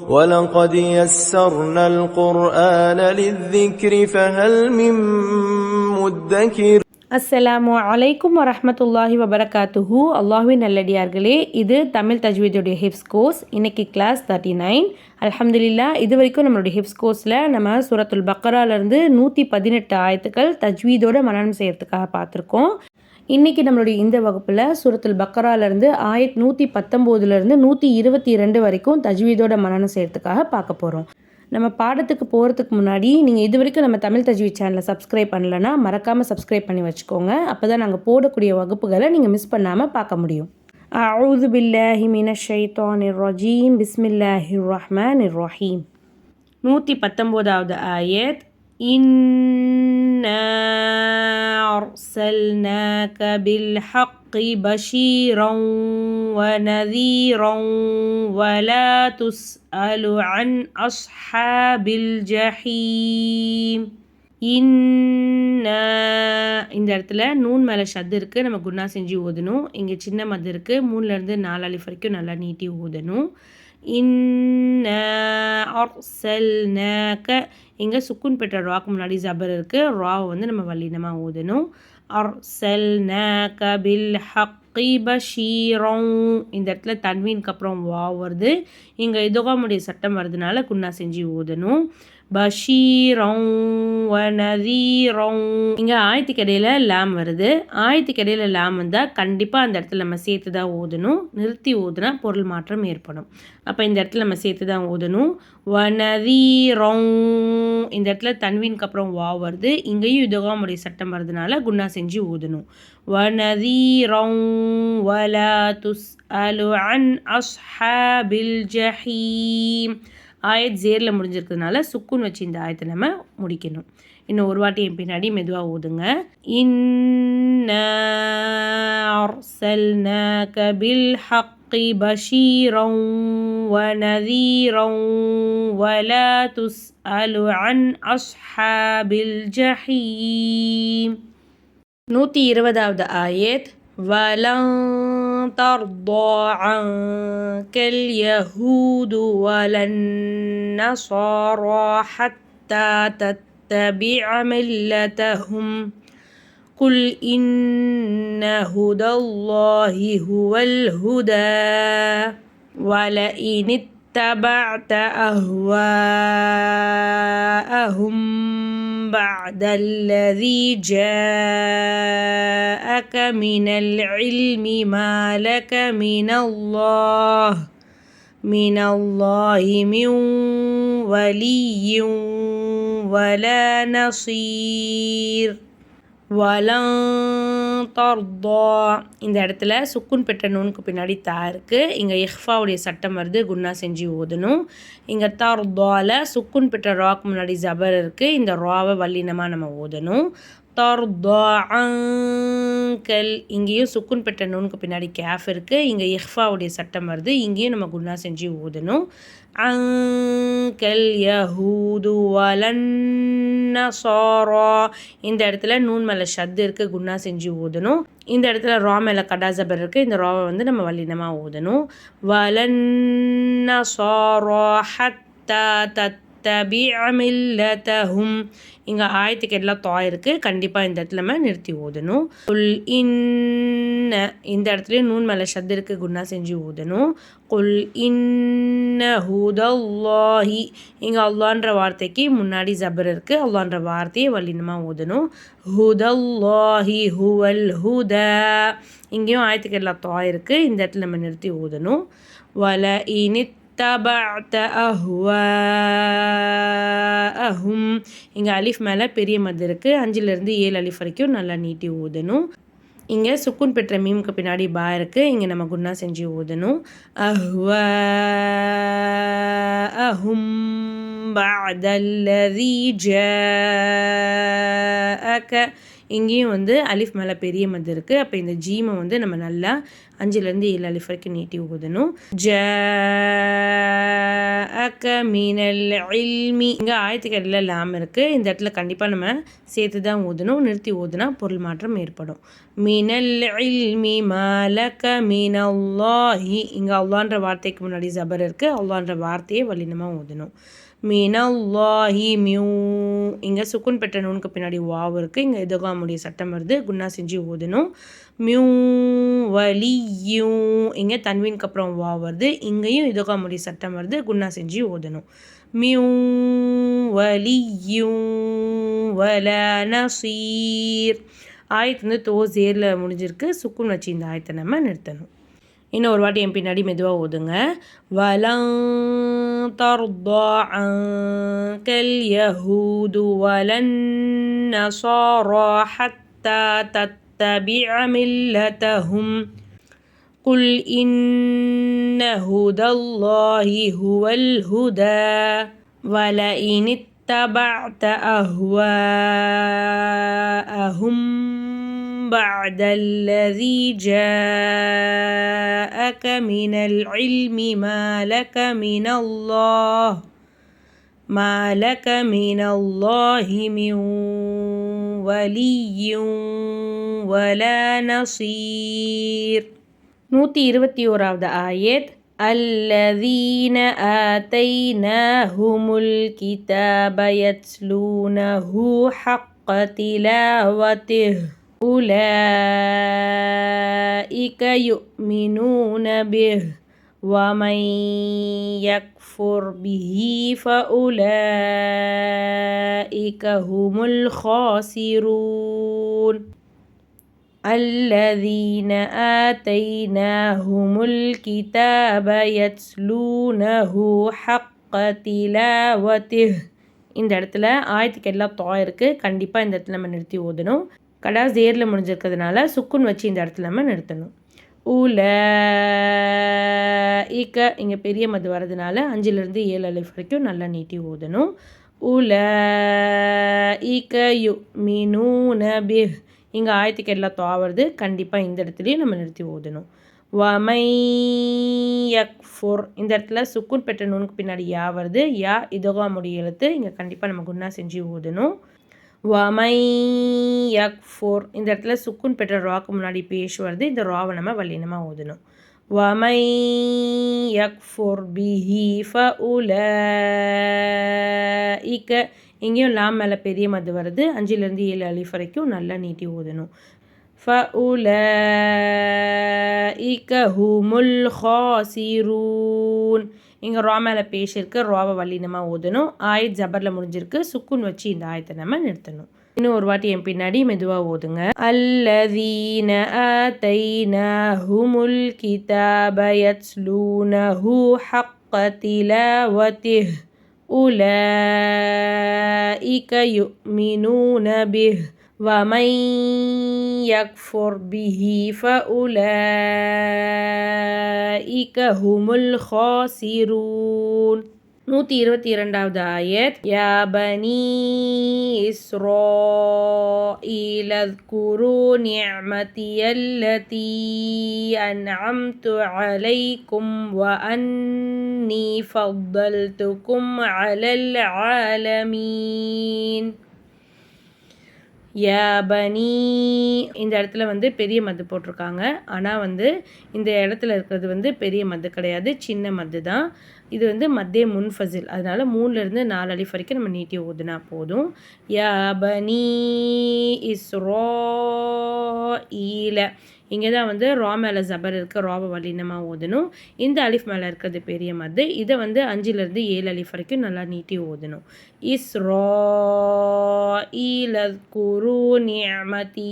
ولقد يسرنا القرآن للذكر فهل من مدكر அஸ்ஸலாமு அலைக்கும் வரஹ்மத்துல்லாஹி வபரகாத்துஹு அல்லாஹ்வின் நல்லடியார்களே இது தமிழ் தஜ்வீதுடைய ஹிப்ஸ் கோர்ஸ் இன்னைக்கு கிளாஸ் தேர்ட்டி நைன் அல்ஹம்துலில்லா இது வரைக்கும் நம்மளுடைய ஹிப்ஸ் கோர்ஸில் நம்ம சூரத்துல் பக்கராலேருந்து நூற்றி பதினெட்டு ஆயத்துக்கள் தஜ்வீதோட மனனம் செய்யறதுக்காக பார்த்துருக்கோம் இன்றைக்கி நம்மளுடைய இந்த வகுப்பில் சுரத்தில் பக்கராலேருந்து ஆயத் நூற்றி பத்தொம்போதுலேருந்து நூற்றி இருபத்தி இரண்டு வரைக்கும் தஜ்வீதோட மனநம் செய்கிறதுக்காக பார்க்க போகிறோம் நம்ம பாடத்துக்கு போகிறதுக்கு முன்னாடி நீங்கள் இது வரைக்கும் நம்ம தமிழ் தஜ்வி சேனலை சப்ஸ்கிரைப் பண்ணலைன்னா மறக்காமல் சப்ஸ்கிரைப் பண்ணி வச்சுக்கோங்க. அப்போ தான் நாங்கள் போடக்கூடிய வகுப்புகளை நீங்கள் மிஸ் பண்ணாமல் பார்க்க முடியும். அவுது பில்லாஹி மின ஷைத்தான் இர்ரஜீம் பிஸ்மில்லாஹி ரஹ்மான் இர்ரஹீம் நூற்றி பத்தொம்போதாவது ஆயத். இன் أرسلناك بالحق بشيرا ونذيرا ولا تسأل عن أصحاب الجحيم இன்னா இந்த இடத்துல நூன் மேலே ஷத்து இருக்குது நம்ம குணா செஞ்சு ஊதணும் இங்கே சின்ன மது இருக்குது மூணுலேருந்து நாலு அலிஃப் வரைக்கும் நல்லா நீட்டி ஊதணும் இன்னா இங்கே சுக்குன் பெற்ற ராக்கு முன்னாடி ஜபர் இருக்குது ராவை வந்து நம்ம வல்லினமாக ஊதணும் அர்சல்னாக பில் ஹக்கி பஷீரம் இந்த இடத்துல தன்வீனுக்கு அப்புறம் வா வருது. இங்கே இதுகாமுடைய சட்டம் வருதுனால குன்னா செஞ்சு ஊதணும். பஷீரம் வனதீரம் இங்கே ஆயத்துக்கு இடையில லாம் வருது. ஆயத்துக்கு இடையில லாம் வந்தால் கண்டிப்பாக அந்த இடத்துல நம்ம சேர்த்து தான் ஓதணும். நிறுத்தி ஓதுனா பொருள் மாற்றம் ஏற்படும். அப்போ இந்த இடத்துல நம்ம சேர்த்து தான் ஓதணும். வனதீரம் இந்த இடத்துல தன்வீனுக்கு அப்புறம் வா வருது. இங்கேயும் யுதகாமுடைய சட்டம் வருதுனால குண்ணா செஞ்சு ஓதணும். வனதீரம் வலா துஸ் அலு அன் அஸ்ஹாபில் ஜஹீம். ஆயத் ஜேரில் முடிஞ்சிருக்கிறதுனால சுக்குன் வச்சு இந்த ஆயத்தை நம்ம முடிக்கணும் இன்னும் ஒரு வாட்டி என் பின்னாடி மெதுவாக ஓதுங்க إنا بالحق بشيرا ونذيرا ولا تسأل عن أصحاب الجحيم நூற்றி இருபதாவது ஆயத் ولن ترضى عنك اليهود ولا النصارى حتى تتبع ملتهم. قل إن هدى الله هو الهدى ولئن اتبعت أهواءهم بعد الذي جاءك من العلم ما لك من الله من الله من ولي ولا نصير வலங் தர்தா இந்த இடத்துல சுக்குன் பெற்ற நூனுக்கு பின்னாடி தா இருக்குது இங்கே இஹ்ஃபாவுடைய சட்டம் வருது குன்னா செஞ்சு ஓதணும் இங்கே தர்தால சுக்குன் பெற்ற ராக்கு முன்னாடி ஜபர் இருக்குது இந்த ராவை வல்லினமாக நம்ம ஓதணும் தர்தாங்கல் இங்கேயும் சுக்குன் பெற்ற நூனுக்கு பின்னாடி கேஃப் இருக்குது இங்கே இஹ்ஃபாவுடைய சட்டம் வருது. இங்கேயும் நம்ம குன்னா செஞ்சு ஊதணும். அங்கல் யஹூது வலன்னசாரா இந்த இடத்துல நூன் மேலே ஷத்து இருக்குது குன்னா செஞ்சு ஊதணும். இந்த இடத்துல ரா மேலே கடாசபர் இருக்குது இந்த ராவை வந்து நம்ம வல்லினமாக ஊதணும். வலன்னசாரா ஹத்தா தத் மில்லதஹும். இங்கே ஆயத்துக்கு எல்லாம் தா இருக்குது கண்டிப்பாக இந்த இடத்துல நம்ம நிறுத்தி ஓதணும் குல் இன்ன இந்த இடத்துலையும் நூன் மேலே ஷத்து இருக்குது குன்னா செஞ்சு ஓதணும் குல் இன்ன ஹூதல்லாஹி. இங்கே அல்லான்ற வார்த்தைக்கு முன்னாடி ஜபர் இருக்குது அல்லான்ற வார்த்தையை வல்லினமாக ஓதணும் ஹுதல்லாஹி ஹுவல் ஹுத. இங்கேயும் ஆயத்துக்கு எல்லாம் தா இருக்குது இந்த இடத்துல நம்ம நிறுத்தி ஓதணும் வல இனித் اتبعت أهواءهم இங்கே அலிஃப் மேலே பெரிய மது இருக்குது அஞ்சுலேருந்து ஏழு அலிஃப் வரைக்கும் நல்லா நீட்டி ஊதணும் இங்கே சுக்குன் பெற்ற மீமுக்கு பின்னாடி பா இருக்குது இங்கே நம்ம குன்னா செஞ்சு ஊதணும் அஹ்வா அஹும் بعد الذي جاءك இங்கேயும் வந்து அலிஃப் மேலே பெரிய மது இருக்குது அப்போ இந்த ஜீமை வந்து நம்ம நல்லா அஞ்சுலேருந்து ஏழு அலிஃப் வரைக்கும் நீட்டி ஊதணும். ஜ அக்க மீனல் இல்மி. இங்கே ஆயத்துக்கடையில் லாம் இருக்குது இந்த இடத்துல கண்டிப்பாக நம்ம சேர்த்து தான் ஊதணும். நிறுத்தி ஊதுனா பொருள் மாற்றம் ஏற்படும். மீனல் இல்மி மலக்க மீனல்லாஹி. இங்கே அல்லான்ற வார்த்தைக்கு முன்னாடி ஜபர் இருக்குது அல்லான்ற வார்த்தையை வல்லினமாக ஊதணும். மினல்லாஹி மியூ. இங்கே சுக்குன் பெற்ற நூனுக்கு பின்னாடி வாவ் இருக்குது இங்கே இதகாமுடைய சட்டம் வருது. குன்னா செஞ்சு ஓதணும் மியூ வலியூ. இங்கே தன்வீனுக்கு அப்புறம் வா வருது. இங்கேயும் இதகாமுடைய சட்டம் வருது. குன்னா செஞ்சு ஓதணும் மியூ வலியூ. வல நசீர். ஆயத்து வந்து தோ ஜேரில் முடிஞ்சிருக்கு. சுக்குன் வச்சு இந்த ஆயத்தை நம்ம நிறுத்தணும். இன்னும் ஒரு வாட்டி என் பின்னாடி மெதுவாக ஓதுங்க வலம் தர்ضى عنك اليهود ولا النصارى حتى تتبع ملتهم. قل إن هدى الله هو الهدى ولئن اتبعت أهواءهم بعد الذي جاءك من العلم ما لك من الله ما لك من الله من ولي ولا نصير நூற்றி இருபத்தி ஓராவது ஆயத் الذين آتيناهم الكتاب يتلونه حق تلاوته أولئك يؤمنون به ومن يكفر به فأولئك هم الخاسرون الذين آتيناهم الكتاب يتلونه حق تلاوته இந்த இடத்துல ஆயத்துக்கு எல்லாம் தோ இருக்குது கண்டிப்பாக இந்த இடத்துல நம்ம நிறுத்தி ஓதணும் கடா ஜேரில் முடிஞ்சிருக்கிறதுனால சுக்குன் வச்சு இந்த இடத்துல நம்ம நிறுத்தணும். ஊல ஈக்க இங்கே பெரிய மது வரதுனால அஞ்சுலேருந்து ஏழு அலிஃப் வரைக்கும் நல்லா நீட்டி ஊதணும். உல ஈக்க யு மீனு பிஹ் இங்கே ஆயத்துக்கு எல்லாம் தோவது கண்டிப்பாக இந்த இடத்துலையும் நம்ம நிறுத்தி ஊதணும். வமை ஃபோர். இந்த இடத்துல சுக்குன் பெற்ற நூனுக்கு பின்னாடி யா வருது. யா இதோகா முடிய எழுத்து. இங்கே கண்டிப்பாக நம்ம குன்னா செஞ்சு ஊதணும். வமை யக்ஃபுர். இந்த இடத்துல சுக்குன் பெற்ற ராக்கு முன்னாடி பேஷ் வருது இந்த ராவை நம்ம வல்லினமாக ஓதணும் வமை யக்ஃபுர் பிஹி ஃப உல இக்க இங்கேயும் லாம் மேலே பெரிய மது வருது. அஞ்சுலேருந்து ஏழு அலிஃப் வரைக்கும் நல்லா நீட்டி ஓதணும் ஃப உல இக்க ஹுமுல் ஹாசிரூன். இங்கே ரோ மேலே பேசியிருக்கு ரோவை ராவை வல்லினமாக ஓதணும் ஆயத் ஜபரில் முடிஞ்சிருக்கு. சுக்குன் வச்சு இந்த ஆயத்தை நம்ம நிறுத்தணும். இன்னும் ஒரு வாட்டி என் பின்னாடி மெதுவாக ஓதுங்க அல்லதீன அதைன ஹுமுல் கிதாபயத் ஸ்லூன ஹூ ஹக்கத்திலவதி உலஇக யுமினூன பிஹ் ومن يكفر به فأولئك هم الخاسرون نوتي رتي رنداو دايت يا بني إسرائيل اذكروا نعمتي التي أنعمت عليكم وأني فضلتكم على العالمين யபனி இந்த இடத்துல வந்து பெரிய மது போட்டிருக்காங்க. ஆனால் வந்து இந்த இடத்துல இருக்கிறது வந்து பெரிய மது கிடையாது. சின்ன மது தான். இது வந்து மத்திய முன்ஃபசில். அதனால் மூணுலேருந்து நாலு அலிஃப் வரைக்கும் நம்ம நீட்டி ஊதுனா போதும். யபனி இஸ்ரோ ஈல இங்கே தான் வந்து ரா மேலே ஜபர் இருக்க. ராவை வலினமாக ஓதணும் இந்த அலிஃப் மேலே இருக்கிறது பெரிய மது. இதை வந்து அஞ்சுலேருந்து ஏழு அலிஃப் வரைக்கும் நல்லா நீட்டி ஓதணும் இஸ்ரோ ரா ஈலத் குரு நியமதி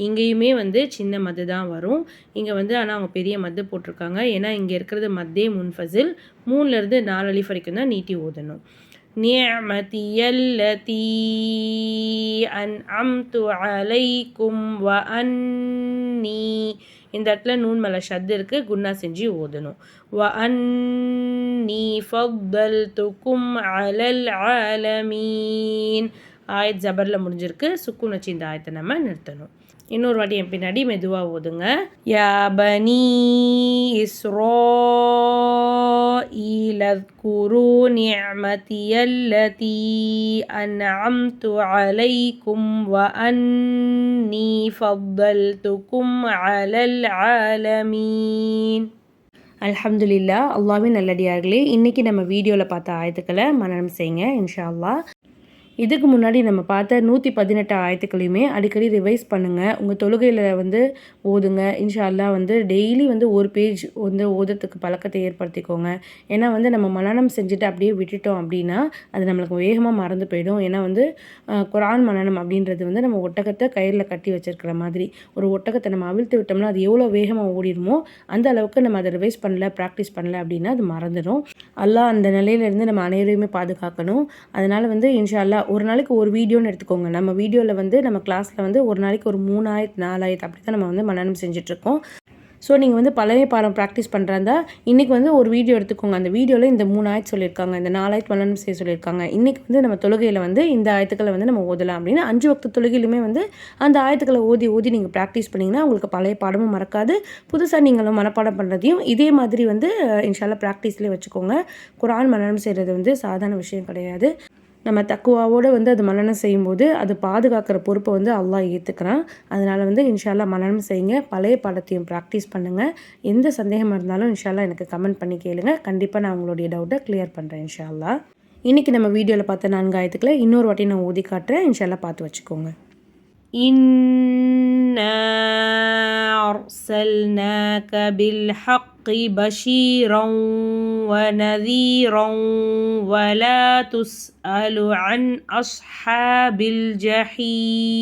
இங்கேயுமே வந்து சின்ன மது தான் வரும் இங்கே வந்து ஆனால் அவங்க பெரிய மது போட்டிருக்காங்க ஏன்னா இங்கே இருக்கிறது மத்தே முன்ஃபசில் மூணுலேருந்து நாலு அலிஃப் வரைக்கும் தான் நீட்டி ஓதணும் نعمتي التي أنعمت عليكم وأني இந்த இடத்துல நூன் மலை ஷத்து இருக்குது குன்னா செஞ்சு ஓதணும். வ அன்னி ஃபல் துக்கும் அலல் அலமீன் ஆயத் ஜபரில் முடிஞ்சிருக்கு. சுக்குன்னு வச்சு இந்த ஆயத்தை நம்ம நிறுத்தணும். இன்னொரு வாட்டி என் பின்னாடி மெதுவாக ஓதுங்க. யாபனி இஸ்ரோ இலத்குரு நியமதியல்லதி அன்அம்து அலைக்கும் வ அன்னி ஃபத்தல்துக்கும் على العالمين அல்ஹம்துலில்லா அல்லாவின் நல்லடியார்களே இன்றைக்கி நம்ம வீடியோவில் பார்த்த ஆயத்துக்களை மனநம் செய்யுங்க இன்ஷா அல்லாஹ் இதுக்கு முன்னாடி நம்ம பார்த்த நூற்றி பதினெட்டு ஆயத்துக்களையுமே அடிக்கடி ரிவைஸ் பண்ணுங்கள் உங்கள் தொழுகையில் வந்து ஓதுங்க. இன்ஷால்லா வந்து டெய்லி வந்து ஒரு பேஜ் வந்து ஓதுறதுக்கு பழக்கத்தை ஏற்படுத்திக்கோங்க. ஏன்னா வந்து நம்ம மனநம் செஞ்சுட்டு அப்படியே விட்டுட்டோம் அப்படின்னா அது நம்மளுக்கு வேகமாக மறந்து போயிடும். ஏன்னா வந்து குரான் மனநம் அப்படின்றது வந்து நம்ம ஒட்டகத்தை கயிறில் கட்டி வச்சிருக்கிற மாதிரி. ஒரு ஒட்டகத்தை நம்ம அவிழ்த்து விட்டோம்னா அது எவ்வளோ வேகமாக ஓடிடுமோ அந்த அளவுக்கு நம்ம அதை ரிவைஸ் பண்ணல ப்ராக்டிஸ் பண்ணல அப்படின்னா அது மறந்துடும். அல்லா அந்த நிலையிலேருந்து நம்ம அனைவரையுமே பாதுகாக்கணும். அதனால் வந்து இன்ஷால்லா ஒரு நாளைக்கு ஒரு வீடியோன்னு எடுத்துக்கோங்க. நம்ம வீடியோவில் வந்து நம்ம கிளாஸில் வந்து ஒரு நாளைக்கு ஒரு மூணாயிரத்து நாலாயிரத்து அப்படி தான் நம்ம வந்து மனநம் செஞ்சிட்ருக்கோம். ஸோ நீங்கள் வந்து பழைய பாடம் ப்ராக்டிஸ் பண்ணுறதா இன்றைக்கி வந்து ஒரு வீடியோ எடுத்துக்கோங்க. அந்த வீடியோவில் இந்த மூணு ஆயிரத்து சொல்லியிருக்காங்க இந்த நாலாயிரத்து மனநம் செய்ய சொல்லியிருக்காங்க. இன்றைக்கி வந்து நம்ம தொழுகையில் வந்து இந்த ஆயத்துக்களை வந்து நம்ம ஓதலாம் அப்படின்னு அஞ்சு வக்த தொழுகையிலுமே வந்து அந்த ஆயத்துக்களை ஓதி ஓதி நீங்கள் ப்ராக்டிஸ் பண்ணிங்கன்னா உங்களுக்கு பழைய பாடமும் மறக்காது. புதுசாக நீங்களும் மனப்பாடம் பண்ணுறதையும் இதே மாதிரி வந்து இன்ஷால்லாம் ப்ராக்டிஸ்லேயே வச்சுக்கோங்க. குரான் மனநம் செய்கிறது வந்து சாதாரண விஷயம் கிடையாது. நம்ம தக்குவாவோடு வந்து அது மனநம் செய்யும்போது அது பாதுகாக்கிற பொறுப்பை வந்து அல்லா ஏற்றுக்கிறான் அதனால் வந்து இன்ஷால்லா மனநம் செய்யுங்க. பழைய பாடத்தையும் ப்ராக்டிஸ் பண்ணுங்கள் எந்த சந்தேகமாக இருந்தாலும் இன்ஷால்லா எனக்கு கமெண்ட் பண்ணி கேளுங்க. கண்டிப்பாக நான் உங்களுடைய டவுட்டை கிளியர் பண்ணுறேன் இன்ஷால்லா இன்றைக்கி நம்ம வீடியோவில் பார்த்த நான்காயிரத்துக்களை இன்னொரு வாட்டி நான் ஊதி காட்டுறேன் இன்ஷால்லா பார்த்து வச்சுக்கோங்க. இன் إنا أرسلناك بالحق بشيرا ونذيرا ولا تسأل عن أصحاب الجحيم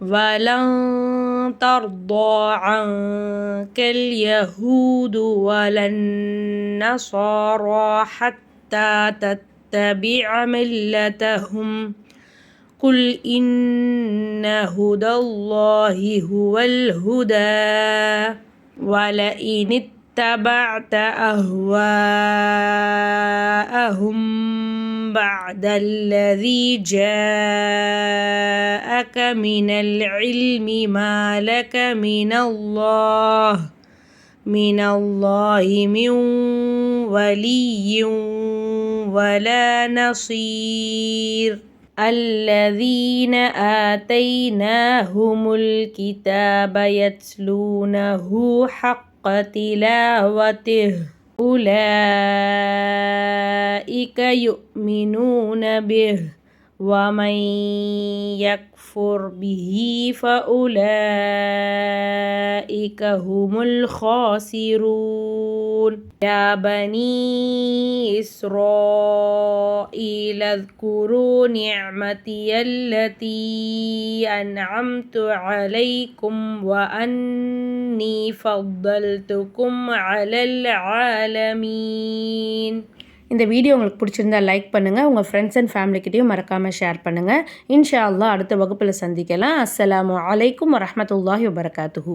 ولن ترضى عنك اليهود ولا النصارى حتى تتبع ملتهم قل إن هدى الله هو الهدى ولئن اتبعت أهواءهم بعد الذي جاءك من العلم ما لك من الله من الله من ولي ولا نصير الذين آتيناهم الكتاب يتلونه حق تلاوته. أولئك يؤمنون به. ومن يكفر به فأولئك هم الخاسرون يا بني إسرائيل اذكروا نعمتي التي أنعمت عليكم وأني فضلتكم على العالمين இந்த வீடியோ உங்களுக்கு பிடிச்சிருந்தா லைக் பண்ணுங்கள் உங்கள் ஃப்ரெண்ட்ஸ் அண்ட் ஃபேமிலிக்கிட்டையும் மறக்காமல் ஷேர் பண்ணுங்கள் இன்ஷா அல்லா அடுத்த வகுப்பில் சந்திக்கலாம். அஸ்லாம் வலைக்கம் வரமத்துல்லாஹி வபரகாத்துஹூ.